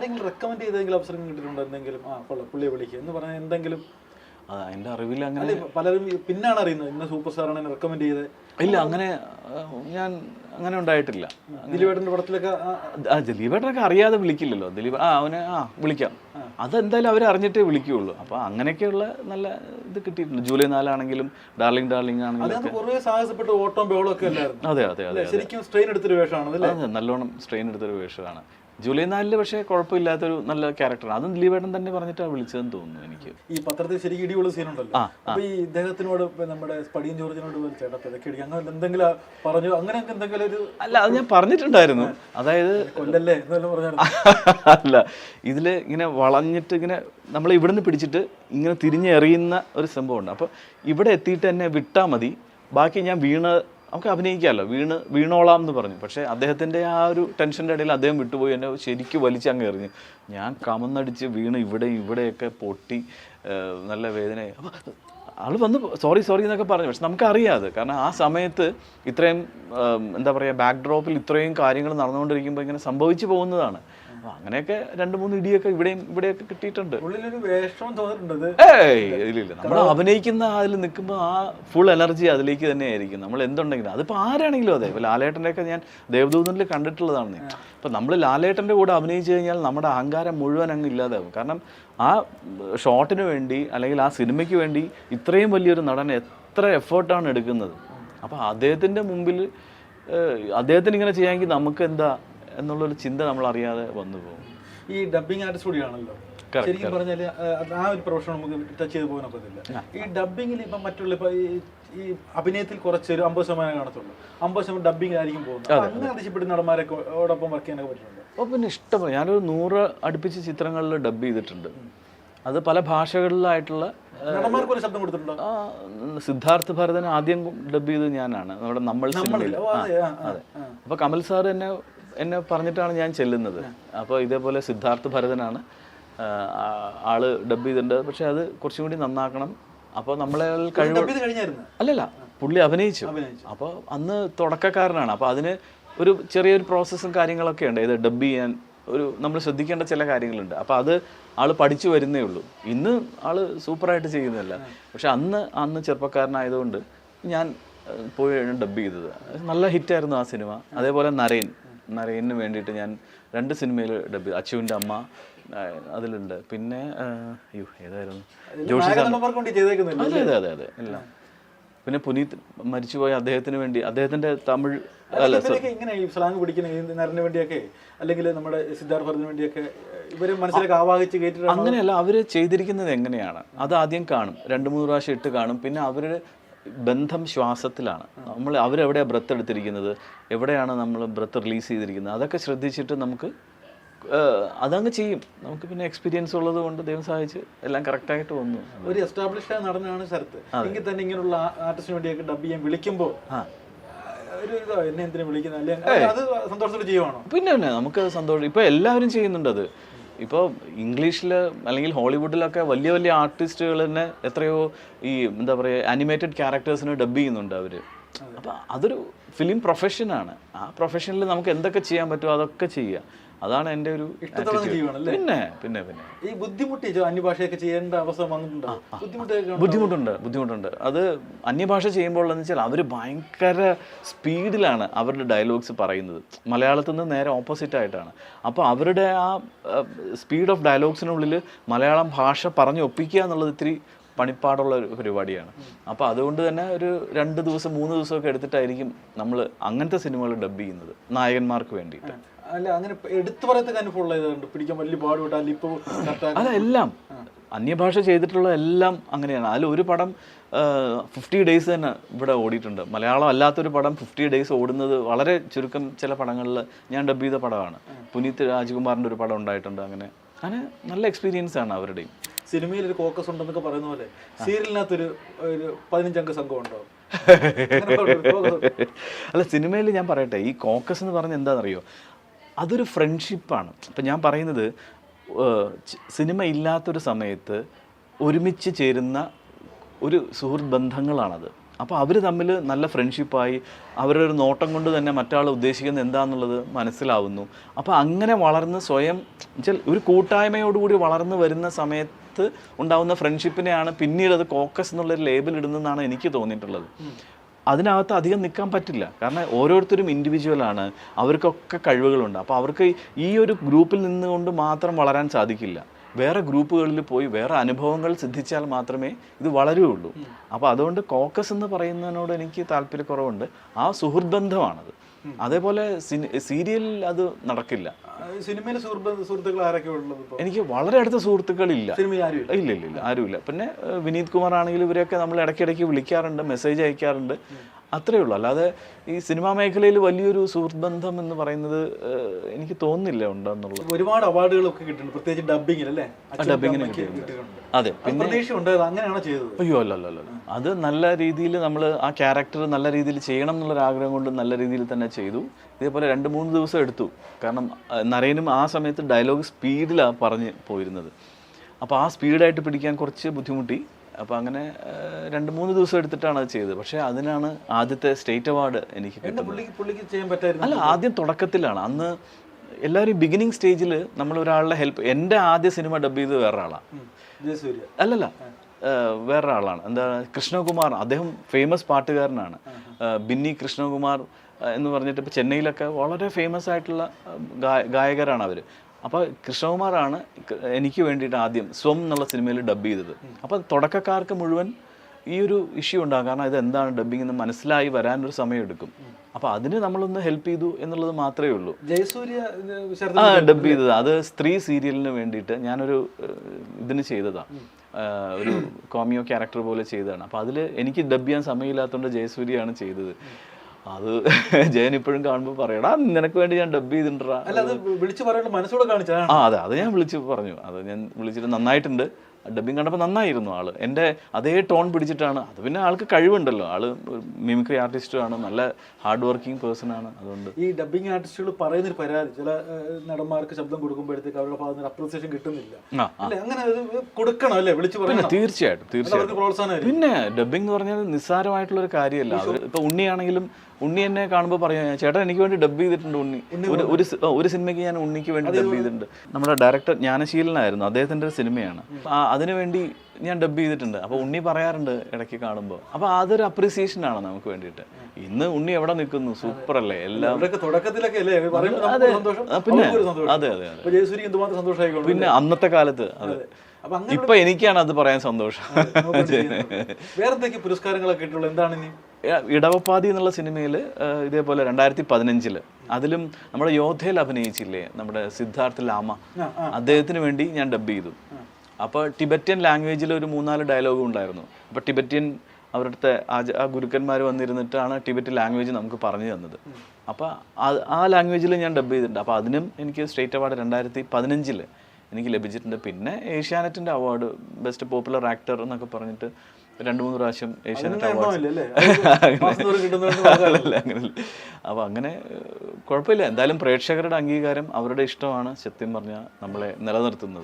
ആരെങ്കിലും റെക്കമെൻഡ് ചെയ്തെങ്കിലും അവസരം കിട്ടിയിട്ടുണ്ടോ? എന്തെങ്കിലും? ആ കൊള്ള. പുള്ളിയെ വിളിക്കുക എന്ന് പറഞ്ഞാൽ എന്തെങ്കിലും? എന്റെ എന്റെ അറിവിൽ അങ്ങനെ പലരും പിന്നാണ് അറിയുന്നത്. ഇന്ന സൂപ്പർ സ്റ്റാറാണ് റെക്കമെൻഡ് ചെയ്ത് ഇല്ല അങ്ങനെ ഞാൻ അങ്ങനെ ഉണ്ടായിട്ടില്ല. ദിലീപേട്ടന്റെ പടത്തിലൊക്കെ ആ, ദിലീപേട്ടനൊക്കെ അറിയാതെ വിളിക്കില്ലല്ലോ. ദിലീപ് ആ അവനെ ആ വിളിക്കാം. അതെന്തായാലും അവർ അറിഞ്ഞിട്ടേ വിളിക്കുകയുള്ളൂ. അപ്പോൾ അങ്ങനെയൊക്കെയുള്ള നല്ല ഇത് കിട്ടിയിട്ടുണ്ട്. ജൂലൈ നാലാണെങ്കിലും ഡാർലിംഗ് ഡാർലിംഗ് ആണെങ്കിലും സാഹസപ്പെട്ട് ഓട്ടം ബഹളം അല്ലായിരുന്നു. അതെ അതെ അതെ ശരിക്കും സ്ട്രെയിൻ എടുത്തൊരു വേഷമാണ് നല്ലോണം സ്ട്രെയിൻ എടുത്തൊരു വേഷമാണ്. ജൂലൈ നാലിൽ പക്ഷേ കുഴപ്പമില്ലാത്തൊരു നല്ല ക്യാരക്ടർ അതും ദിലീപേട്ടൻ തന്നെ പറഞ്ഞിട്ടാണ് വിളിച്ചതെന്ന് തോന്നുന്നു എനിക്ക്. ഈ പത്രത്തിൽ ശരിക്കും ഇടിയുള്ള സീനുണ്ടല്ലോ. ഉണ്ടല്ലോ അപ്പൊ ഈ ഇദ്ദേഹത്തിനോട് നമ്മുടെ സ്പടിയൻ ജോർജിനോട് ചേട്ടാ അങ്ങനെ എന്തെങ്കിലും പറഞ്ഞു അങ്ങനെയൊക്കെ എന്തെങ്കിലും ഒരു അല്ല അത് ഞാൻ പറഞ്ഞിട്ടുണ്ടായിരുന്നു. അതായത് കൊല്ലല്ലേ അല്ല ഇതിൽ ഇങ്ങനെ വളഞ്ഞിട്ട് ഇങ്ങനെ നമ്മൾ ഇവിടുന്ന് പിടിച്ചിട്ട് ഇങ്ങനെ തിരിഞ്ഞെറിയുന്ന ഒരു സംഭവമുണ്ട്. അപ്പോൾ ഇവിടെ എത്തിയിട്ട് എന്നെ വിട്ടാൽ മതി. ബാക്കി ഞാൻ വീണ് നമുക്ക് അഭിനയിക്കാമല്ലോ. വീണ് വീണോളാം എന്ന് പറഞ്ഞു. പക്ഷേ അദ്ദേഹത്തിന്റെ ആ ഒരു ടെൻഷന്റെ ഇടയിൽ അദ്ദേഹം വിട്ടുപോയി. എന്നെ ശരിക്കും വലിച്ചങ്ങ് എറിഞ്ഞു. ഞാൻ കമന്നടിച്ച് വീണ് ഇവിടെയും ഇവിടെയൊക്കെ പൊട്ടി നല്ല അപ്പോൾ ആൾ വന്ന് സോറി സോറി എന്നൊക്കെ പറഞ്ഞു. പക്ഷെ നമുക്കറിയാതെ കാരണം ആ സമയത്ത് ഇത്രയും എന്താ പറയുക ബാക്ക് ഡ്രോപ്പിൽ ഇത്രയും കാര്യങ്ങൾ നടന്നുകൊണ്ടിരിക്കുമ്പോൾ ഇങ്ങനെ സംഭവിച്ചു പോകുന്നതാണ്. അങ്ങനെയൊക്കെ രണ്ട് മൂന്ന് ഇടിയൊക്കെ ഇവിടെയും ഇവിടെയൊക്കെ കിട്ടിയിട്ടുണ്ട്. ഏയ് നമ്മൾ അഭിനയിക്കുന്ന അതിൽ നിൽക്കുമ്പോൾ ആ ഫുൾ എനർജി അതിലേക്ക് തന്നെ ആയിരിക്കും നമ്മൾ എന്തുണ്ടെങ്കിലും. അതിപ്പോൾ ആരാണെങ്കിലും അതെ. ഇപ്പോൾ ലാലേട്ടന്റെയൊക്കെ ഞാൻ ദേവദൂതനിൽ കണ്ടിട്ടുള്ളതാണ്. ഇപ്പം നമ്മൾ ലാലേട്ടന്റെ കൂടെ അഭിനയിച്ചു കഴിഞ്ഞാൽ നമ്മുടെ അഹങ്കാരം മുഴുവൻ അങ്ങ് ഇല്ലാതാവും. കാരണം ആ ഷോട്ടിന് വേണ്ടി അല്ലെങ്കിൽ ആ സിനിമയ്ക്ക് വേണ്ടി ഇത്രയും വലിയൊരു നടൻ എത്ര എഫേർട്ടാണ് എടുക്കുന്നത്. അപ്പോൾ അദ്ദേഹത്തിന്റെ മുമ്പിൽ അദ്ദേഹത്തിന് ഇങ്ങനെ ചെയ്യാമെങ്കിൽ നമുക്ക് എന്താ എന്നുള്ളൊരു ചിന്ത നമ്മൾ അറിയാതെ വന്നു പോകും. ഈ ഡബിങ് ആർട്ട് സ്റ്റുഡിയോ ആണല്ലോ ശരിക്കും പറഞ്ഞാൽ ആ ഒരു പ്രൊഫഷൻ നമുക്ക് ടച്ച് ചെയ്ത് പോകാൻ ഒക്കത്തില്ല. ഈ ഡബിങ്ങിൽ ഇപ്പം മറ്റുള്ള ഇപ്പൊ ഈ അഭിനയത്തിൽ കുറച്ചൊരു അമ്പത് ശതമാനം കാണത്തുള്ളൂ. അമ്പത് ശതമാനം ഡബിങ് ആയിരിക്കും പോകുന്നത്. അങ്ങനെ അതിശയപ്പെടുന്ന നടന്മാരൊക്കെ ഓടൊപ്പം വർക്ക് ചെയ്യാനൊക്കെ പറ്റുന്നുണ്ട്? അപ്പോൾ പിന്നെ ഇഷ്ടം. ഞാനൊരു നൂറ് അടുപ്പിച്ച് ചിത്രങ്ങളിൽ ഡബ് ചെയ്തിട്ടുണ്ട്. അത് പല ഭാഷകളിലായിട്ടുള്ള നടന്മാർക്ക് ശബ്ദം കൊടുത്തിട്ടുണ്ടോ? സിദ്ധാർത്ഥ് ഭരതൻ ആദ്യം ഡബ് ചെയ്ത് ഞാനാണ്. നമ്മുടെ നമ്മൾ സിനിമയിൽ. അതെ. അപ്പോൾ കമൽ സാർ എന്നെ എന്നെ പറഞ്ഞിട്ടാണ് ഞാൻ ചെല്ലുന്നത്. അപ്പോൾ ഇതേപോലെ സിദ്ധാർത്ഥ് ഭരതനാണ് ആൾ ഡബ് ചെയ്തിട്ടുണ്ട്. പക്ഷെ അത് കുറച്ചും കൂടി നന്നാക്കണം. അപ്പോൾ നമ്മളെ കഴിവ് അല്ലല്ല പുള്ളി അഭിനയിച്ചു. അപ്പോൾ അന്ന് തുടക്കക്കാരനാണ്. അപ്പോൾ അതിന് ഒരു ചെറിയൊരു പ്രോസസ്സും കാര്യങ്ങളൊക്കെ ഉണ്ട്. ഇത് ഡബ് ചെയ്യാൻ ഒരു നമ്മൾ ശ്രദ്ധിക്കേണ്ട ചില കാര്യങ്ങളുണ്ട്. അപ്പോൾ അത് ആൾ പഠിച്ചു വരുന്നേ ഉള്ളൂ. ഇന്ന് ആൾ സൂപ്പറായിട്ട് ചെയ്യുന്നില്ല പക്ഷെ അന്ന് അന്ന് ചെറുപ്പക്കാരനായതുകൊണ്ട് ഞാൻ പോയി ഡബ് ചെയ്തത്. നല്ല ഹിറ്റായിരുന്നു ആ സിനിമ. അതേപോലെ നരയൻ നരയന് വേണ്ടിയിട്ട് ഞാൻ രണ്ട് സിനിമയിൽ ഡബ് അച്ചുവിന്റെ അമ്മ അതിലുണ്ട്. പിന്നെ അയ്യോ ഏതായിരുന്നു? ജോഷി അതെ അതെ അതെ അതെ. എല്ലാം പിന്നെ പുനീത് മരിച്ചുപോയ അദ്ദേഹത്തിന് വേണ്ടി അദ്ദേഹത്തിന്റെ തമിഴ് അല്ല ഇങ്ങനെ ഈ സ്ലാങ് പിടിക്കുന്ന നരന് വേണ്ടിയൊക്കെ അല്ലെങ്കിൽ നമ്മുടെ സിദ്ധാർത്ഥ വേണ്ടിയൊക്കെ ഇവരെ മനസ്സിലേക്ക് ആവാഹിച്ച് കേട്ടിട്ടാണ് അങ്ങനെയല്ല അവർ ചെയ്തിരിക്കുന്നത് എങ്ങനെയാണ്? അത് ആദ്യം കാണും. രണ്ട് മൂന്ന് പ്രാവശ്യം ഇട്ട് കാണും. പിന്നെ അവരുടെ ബന്ധം ശ്വാസത്തിലാണ്. നമ്മൾ അവരെവിടെയാണ് ബ്രത്ത് എടുത്തിരിക്കുന്നത്? എവിടെയാണ് നമ്മൾ ബ്രത്ത് റിലീസ് ചെയ്തിരിക്കുന്നത്? അതൊക്കെ ശ്രദ്ധിച്ചിട്ട് നമുക്ക് അതങ്ങ് ചെയ്യും. നമുക്ക് പിന്നെ എക്സ്പീരിയൻസ് ഉള്ളത് കൊണ്ട് ദൈവം സഹായിച്ച് എല്ലാം കറക്റ്റായിട്ട് വന്നു. ഒരു എസ്റ്റാബ്ലിഷ്ഡ് ആയ നടനാണ് ശരത്ത്. എങ്കിൽ തന്നെ ഇങ്ങനെയുള്ള ആർട്ടിസ്റ്റിന് വേണ്ടിയൊക്കെ ഡബ് ചെയ്യാൻ വിളിക്കുമ്പോൾ ഒരു ഇതോ എന്നെ എന്തിനു വിളിക്കുന്നത്? അല്ലെങ്കിൽ അത് സന്തോഷത്തോടെ ചെയ്യുവാണോ? പിന്നെ പിന്നെ നമുക്ക് സന്തോഷം. ഇപ്പൊ എല്ലാവരും ചെയ്യുന്നുണ്ട് അത് ഇപ്പോൾ ഇംഗ്ലീഷിൽ അല്ലെങ്കിൽ ഹോളിവുഡിലൊക്കെ വലിയ വലിയ ആർട്ടിസ്റ്റുകൾ തന്നെ എത്രയോ ഈ എന്താ പറയുക അനിമേറ്റഡ് ക്യാരക്ടേഴ്സിനെ ഡബ് ചെയ്യുന്നുണ്ട് അവർ അപ്പോൾ അതൊരു ഫിലിം പ്രൊഫഷനാണ് ആ പ്രൊഫഷനിൽ നമുക്ക് എന്തൊക്കെ ചെയ്യാൻ പറ്റുമോ അതൊക്കെ ചെയ്യുക. അതാണ് എന്റെ ഒരു. പിന്നെ പിന്നെ പിന്നെ. ഈ ബുദ്ധിമുട്ടി അന്യഭാഷയൊക്കെ ചെയ്യേണ്ട അവസരം വന്നിട്ടുണ്ടോ? ബുദ്ധിമുട്ടുണ്ട് ബുദ്ധിമുട്ടുണ്ട്. അത് അന്യഭാഷ ചെയ്യുമ്പോൾ എന്ന് വെച്ചാൽ അവർ ഭയങ്കര സ്പീഡിലാണ് അവരുടെ ഡയലോഗ്സ് പറയുന്നത്. മലയാളത്തിൽ നിന്ന് നേരെ ഓപ്പോസിറ്റ് ആയിട്ടാണ്. അപ്പോൾ അവരുടെ ആ സ്പീഡ് ഓഫ് ഡയലോഗ്സിനുള്ളിൽ മലയാളം ഭാഷ പറഞ്ഞു ഒപ്പിക്കുക എന്നുള്ളത് ഇത്തിരി പണിപ്പാടുള്ള ഒരു പരിപാടിയാണ്. അപ്പോൾ അതുകൊണ്ട് തന്നെ ഒരു രണ്ട് ദിവസം മൂന്ന് ദിവസമൊക്കെ എടുത്തിട്ടായിരിക്കും നമ്മൾ അങ്ങനത്തെ സിനിമകൾ ഡബ് ചെയ്യുന്നത് നായകന്മാർക്ക് വേണ്ടിയിട്ട്. അല്ല അങ്ങനെ എടുത്തു പറയത്തൊക്കെ പിടിക്കാൻ വലിയ പാടുപെട്ട അല്ല ഇപ്പോൾ അല്ല എല്ലാം. അന്യഭാഷ ചെയ്തിട്ടുള്ള എല്ലാം അങ്ങനെയാണ്. അതിൽ ഒരു പടം ഫിഫ്റ്റി ഡേയ്സ് തന്നെ ഇവിടെ ഓടിയിട്ടുണ്ട്. മലയാളം അല്ലാത്തൊരു പടം ഫിഫ്റ്റി ഡേയ്സ് ഓടുന്നത് വളരെ ചുരുക്കം ചില പടങ്ങളിൽ ഞാൻ ഡബ് ചെയ്ത പടമാണ്. പുനീത് രാജ്കുമാറിന്റെ ഒരു പടം ഉണ്ടായിട്ടുണ്ട് അങ്ങനെ. അങ്ങനെ നല്ല എക്സ്പീരിയൻസ് ആണ് അവരുടെയും. സിനിമയിൽ ഒരു കോക്കസ് ഉണ്ടെന്നൊക്കെ പറയുന്ന പോലെ സീരിയലിനകത്തൊരു ഒരു പതിനഞ്ചംഗ സംഘം ഉണ്ട്. അല്ല സിനിമയിൽ ഞാൻ പറയട്ടെ ഈ കോക്കസ് എന്ന് പറഞ്ഞ എന്താണെന്നറിയോ? അതൊരു ഫ്രണ്ട്ഷിപ്പാണ് അപ്പം ഞാൻ പറയുന്നത് സിനിമ ഇല്ലാത്തൊരു സമയത്ത് ഒരുമിച്ച് ചേരുന്ന ഒരു സുഹൃത്ത് ബന്ധങ്ങളാണത്. അപ്പോൾ അവർ തമ്മിൽ നല്ല ഫ്രണ്ട്ഷിപ്പായി അവരുടെ ഒരു നോട്ടം കൊണ്ട് തന്നെ മറ്റാൾ ഉദ്ദേശിക്കുന്നത് എന്താണെന്നുള്ളത് മനസ്സിലാവുന്നു. അപ്പോൾ അങ്ങനെ വളർന്ന് സ്വയം വെച്ചാൽ ഒരു കൂട്ടായ്മയോടുകൂടി വളർന്നു വരുന്ന സമയത്ത് ഉണ്ടാവുന്ന ഫ്രണ്ട്ഷിപ്പിനെയാണ് പിന്നീട് അത് കോക്കസ് എന്നുള്ളൊരു ലേബൽ ഇടുന്നതെന്നാണ് എനിക്ക് തോന്നിയിട്ടുള്ളത്. അതിനകത്ത് അധികം നിൽക്കാൻ പറ്റില്ല. കാരണം ഓരോരുത്തരും ഇൻഡിവിജ്വൽ ആണ്. അവർക്കൊക്കെ കഴിവുകളുണ്ട്. അപ്പോൾ അവർക്ക് ഈ ഒരു ഗ്രൂപ്പിൽ നിന്നുകൊണ്ട് മാത്രം വളരാൻ സാധിക്കില്ല. വേറെ ഗ്രൂപ്പുകളിൽ പോയി വേറെ അനുഭവങ്ങൾ സിദ്ധിച്ചാൽ മാത്രമേ ഇത് വളരുകയുള്ളൂ. അപ്പോൾ അതുകൊണ്ട് കോക്കസ് എന്ന് പറയുന്നതിനോട് എനിക്ക് താല്പര്യക്കുറവുണ്ട്. ആ സുഹൃത്ത് ബന്ധമാണത് അതേപോലെ സീരിയലിൽ അത് നടക്കില്ല. സിനിമയിലെ സുഹൃത്ത് സുഹൃത്തുക്കൾ ആരൊക്കെ ഉള്ളത് എനിക്ക് വളരെ അടുത്ത സുഹൃത്തുക്കളില്ല. ഇല്ല ഇല്ല ഇല്ല ഇല്ല ആരുമില്ല. പിന്നെ വിനീത് കുമാർ ആണെങ്കിലും ഇവരെയൊക്കെ നമ്മൾ ഇടയ്ക്കിടയ്ക്ക് വിളിക്കാറുണ്ട് മെസ്സേജ് അയക്കാറുണ്ട്. അത്രേ ഉള്ളൂ. അല്ലാതെ ഈ സിനിമാ മേഖലയിൽ വലിയൊരു സുഹൃത്ത് ബന്ധം എന്ന് പറയുന്നത് എനിക്ക് തോന്നുന്നില്ല ഉണ്ടെന്നുള്ളത്. ഒരുപാട് അവാർഡുകളൊക്കെ കിട്ടുന്നുണ്ട് പ്രത്യേകിച്ച് ഡബിങ്ങിൽ അല്ലേ ഡബിങ്ങിന് അതെ അങ്ങനെയാണോ ചെയ്തത്? അയ്യോ അല്ല അല്ല. അത് നല്ല രീതിയിൽ നമ്മൾ ആ ക്യാരക്ടർ നല്ല രീതിയിൽ ചെയ്യണം എന്നുള്ളൊരു ആഗ്രഹം കൊണ്ട് നല്ല രീതിയിൽ തന്നെ ചെയ്തു. ഇതേപോലെ രണ്ട് മൂന്ന് ദിവസം എടുത്തു. കാരണം നരേനും ആ സമയത്ത് ഡയലോഗ് സ്പീഡിലാണ് പറഞ്ഞ് പോയിരുന്നത്. അപ്പോൾ ആ സ്പീഡായിട്ട് പിടിക്കാൻ കുറച്ച് ബുദ്ധിമുട്ടി. അപ്പോൾ അങ്ങനെ രണ്ട് മൂന്ന് ദിവസം എടുത്തിട്ടാണ് അത് ചെയ്തത്. പക്ഷേ അതിനാണ് ആദ്യത്തെ സ്റ്റേറ്റ് അവാർഡ് എനിക്ക് അല്ല ആദ്യം തുടക്കത്തിലാണ്. അന്ന് എല്ലാവരും ബിഗിനിങ് സ്റ്റേജിൽ നമ്മൾ ഒരാളുടെ ഹെൽപ്പ് എന്റെ ആദ്യ സിനിമ ഡബ് ചെയ്ത് വേറെ ആളാണ് ജയസൂര്യ. അല്ലല്ല വേറൊരാളാണ്. എന്താ കൃഷ്ണകുമാർ. അദ്ദേഹം ഫേമസ് പാട്ടുകാരനാണ്. ബിന്നി കൃഷ്ണകുമാർ എന്ന് പറഞ്ഞിട്ട് ഇപ്പോൾ ചെന്നൈയിലൊക്കെ വളരെ ഫേമസ് ആയിട്ടുള്ള ഗായകരാണ് അവർ അപ്പോൾ കൃഷ്ണകുമാറാണ് എനിക്ക് വേണ്ടിയിട്ട് ആദ്യം സ്വം എന്നുള്ള സിനിമയിൽ ഡബ് ചെയ്തത്. അപ്പോൾ തുടക്കക്കാർക്ക് മുഴുവൻ ഈ ഒരു ഇഷ്യൂ ഉണ്ടാകും. കാരണം ഇത് എന്താണ് ഡബിങ് എന്ന് മനസ്സിലായി വരാനൊരു സമയമെടുക്കും അപ്പോൾ അതിന് നമ്മളൊന്ന് ഹെൽപ്പ് ചെയ്തു എന്നുള്ളത് മാത്രമേ ഉള്ളൂ. ജയസൂര്യ ആ ഡബ് ചെയ്തത്. അത് സ്ത്രീ സീരിയലിന് വേണ്ടിയിട്ട് ഞാനൊരു ഇതിന് ചെയ്തതാ. ഒരു കോമിയോ ക്യാരക്ടർ പോലെ ചെയ്തതാണ്. അപ്പോൾ അതിൽ എനിക്ക് ഡബ് ചെയ്യാൻ സമയമില്ലാത്തതുകൊണ്ട് ജയസൂര്യയാണ് ചെയ്തത്. അത് ജയൻ ഇപ്പോഴും കാണുമ്പോൾ പറയടാ നിനക്ക് വേണ്ടി ഞാൻ ഡബ് അത് വിളിച്ചു പറയേണ്ട മനസ്സോടെ കാണിച്ചതാണ്. ആ അതെ അത് ഞാൻ വിളിച്ച് പറഞ്ഞു. അത് ഞാൻ വിളിച്ചിട്ട് നന്നായിട്ടുണ്ട്. ഡബ്ബിങ് കണ്ടപ്പോൾ നന്നായിരുന്നു ആൾ. എന്റെ അതേ ടോൺ പിടിച്ചിട്ടാണ്. അത് പിന്നെ ആൾക്ക് കഴിവുണ്ടല്ലോ. ആൾ മിമിക്രി ആർട്ടിസ്റ്റുമാണ് നല്ല ഹാർഡ് വർക്കിംഗ് പേഴ്സൺ ആണ് അതുകൊണ്ട്. ഈ ഡബിങ് ആർട്ടിസ്റ്റുകൾ പറയുന്നൊരു പരാതി ചില നടന്മാർക്ക് ശബ്ദം കൊടുക്കുമ്പോഴത്തേക്ക് അവരുടെ ഭാഗത്ത് അപ്രീസിയേഷൻ കിട്ടുന്നില്ല. അങ്ങനെ കൊടുക്കണം അല്ലേ? വിളിച്ചു പറയണം. തീർച്ചയായിട്ടും തീർച്ചയായിട്ടും. പിന്നെ ഡബ്ബിംഗ് എന്ന് പറഞ്ഞാൽ നിസ്സാരമായിട്ടുള്ള ഒരു കാര്യമല്ല ഇപ്പൊ ഉണ്ണിയാണെങ്കിലും ഉണ്ണി എന്നെ കാണുമ്പോൾ പറയാം ചേട്ടൻ എനിക്ക് വേണ്ടി ഡബ് ചെയ്തിട്ടുണ്ട് ഉണ്ണി. ഒരു ഒരു ഒരു സിനിമയ്ക്ക് ഞാൻ ഉണ്ണിക്ക് വേണ്ടി ഡബ് ചെയ്തിട്ടുണ്ട്. നമ്മുടെ ഡയറക്ടർ ജ്ഞാനശീലനായിരുന്നു അദ്ദേഹത്തിന്റെ ഒരു സിനിമയാണ്. ആ അതിനുവേണ്ടി ഞാൻ ഡബ് ചെയ്തിട്ടുണ്ട്. അപ്പോൾ ഉണ്ണി പറയാറുണ്ട് ഇടയ്ക്ക് കാണുമ്പോൾ അപ്പോൾ അതൊരു അപ്രീസിയേഷൻ ആണ് നമുക്ക് വേണ്ടിയിട്ട്. ഇന്ന് ഉണ്ണി എവിടെ നിൽക്കുന്നു? സൂപ്പർ അല്ലേ? എല്ലാം തുടക്കത്തിലൊക്കെ അതെ. പിന്നെ. അതെ അതെ പിന്നെ അന്നത്തെ കാലത്ത് അതെ. അപ്പൊ അങ്ങനെ ഇപ്പൊ എനിക്കാണ് അത് പറയാൻ സന്തോഷം. വേറെ എന്തൊക്കെ പുരസ്കാരങ്ങളൊക്കെ കിട്ടുള്ളൂ എന്താണ് ഇനി? ഇടവപ്പാതി എന്നുള്ള സിനിമയിൽ ഇതേപോലെ രണ്ടായിരത്തി പതിനഞ്ചിൽ. അതിലും നമ്മുടെ യോദ്ധയിൽ അഭിനയിച്ചില്ലേ നമ്മുടെ സിദ്ധാർത്ഥ ലാമ. അദ്ദേഹത്തിന് വേണ്ടി ഞാൻ ഡബ് ചെയ്തു. അപ്പോൾ ടിബറ്റൻ ലാംഗ്വേജിൽ ഒരു മൂന്നാൽ ഡയലോഗും ഉണ്ടായിരുന്നു. അപ്പോൾ ടിബറ്റൻ അവരുടെ ആ ഗുരുക്കന്മാർ വന്നിരുന്നിട്ടാണ് ടിബറ്റ് ലാംഗ്വേജ് നമുക്ക് പറഞ്ഞു തന്നത്. അപ്പോൾ ആ ലാംഗ്വേജിൽ ഞാൻ ഡബ് ചെയ്തിട്ടുണ്ട്. അപ്പോൾ അതിനും എനിക്ക് സ്റ്റേറ്റ് അവാർഡ് രണ്ടായിരത്തി പതിനഞ്ചിൽ. എനിക്ക് ലഭിച്ചിട്ടുണ്ട്. പിന്നെ ഏഷ്യാനെറ്റിന്റെ അവാർഡ് ബെസ്റ്റ് പോപ്പുലർ ആക്ടർ എന്നൊക്കെ പറഞ്ഞിട്ട് രണ്ട് മൂന്ന് പ്രാവശ്യം ഏഷ്യാനെറ്റ് അവാർഡ് നമുക്ക് അപ്പോൾ അങ്ങനെ കുഴപ്പമില്ല. എന്തായാലും പ്രേക്ഷകരുടെ അംഗീകാരം അവരുടെ ഇഷ്ടമാണ്. സത്യം പറഞ്ഞാൽ നമ്മളെ നിലനിർത്തുന്നത്.